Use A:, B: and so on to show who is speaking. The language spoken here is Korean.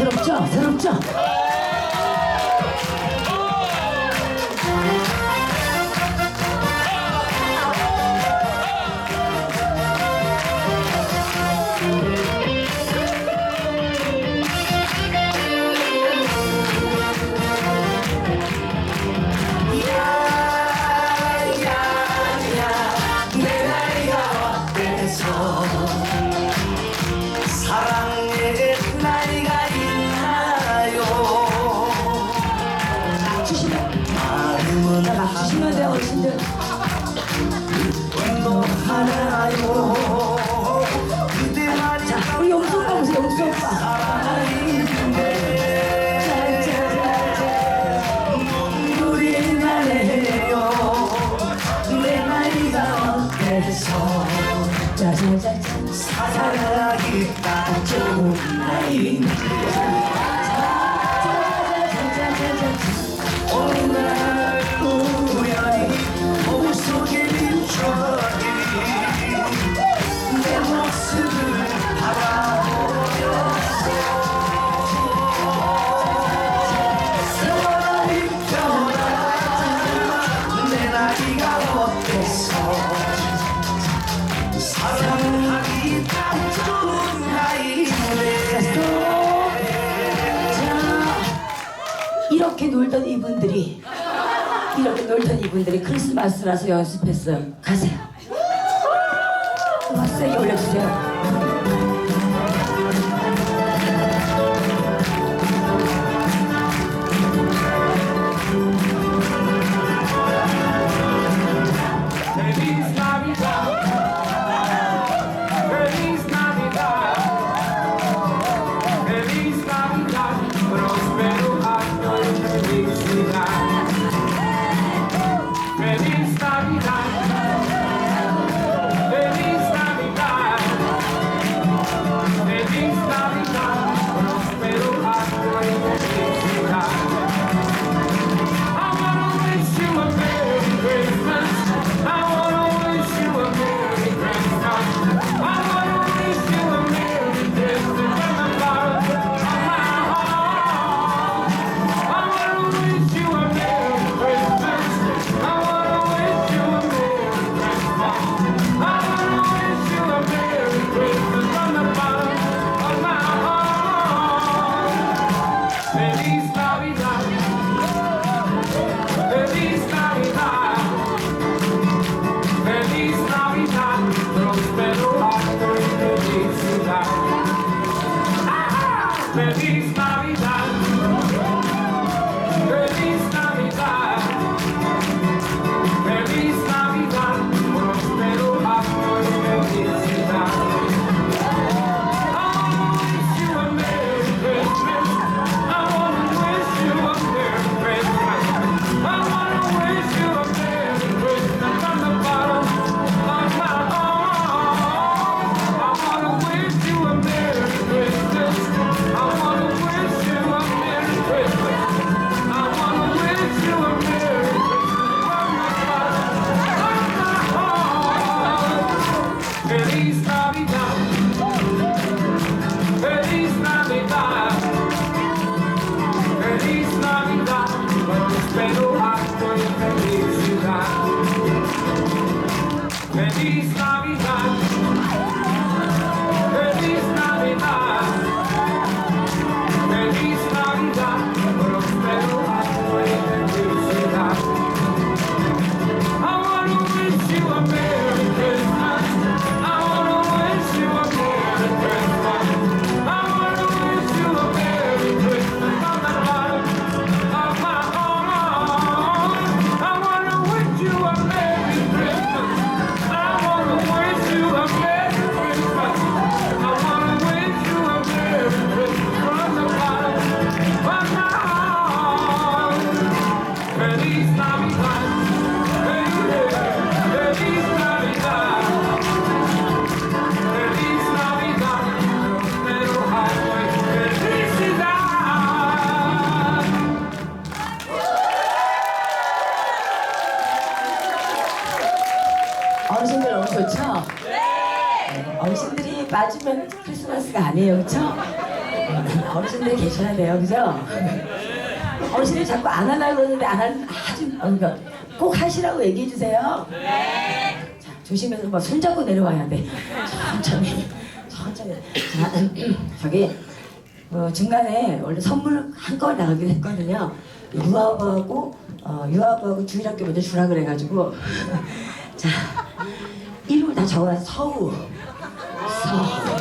A: 새롭죠? 새롭죠?
B: 사랑하기 딱 좋아
A: 이렇게 놀던 이분들이 이렇게 놀던 이분들이 크리스마스라서 연습했어요. 가세요. 박수에게 올려주세요.
C: me
A: 어르신들이 맞으면 크리스마스가 아니에요, 그쵸? 어르신들 계셔야 돼요, 그죠? 어르신들 자꾸 안 하려고 그러는데 안 하는 아주 그러니까 꼭 하시라고 얘기해 주세요. 자, 조심해서 뭐 막 손잡고 내려와야 돼. 천천히, 천천히. 자, 저기 어, 중간에 원래 선물 한꺼번에 나가긴 했거든요. 유아부하고 어, 유아부하고 주일학교 먼저 주라 그래가지고 자. 이름을 다 적어서 서우 Oh,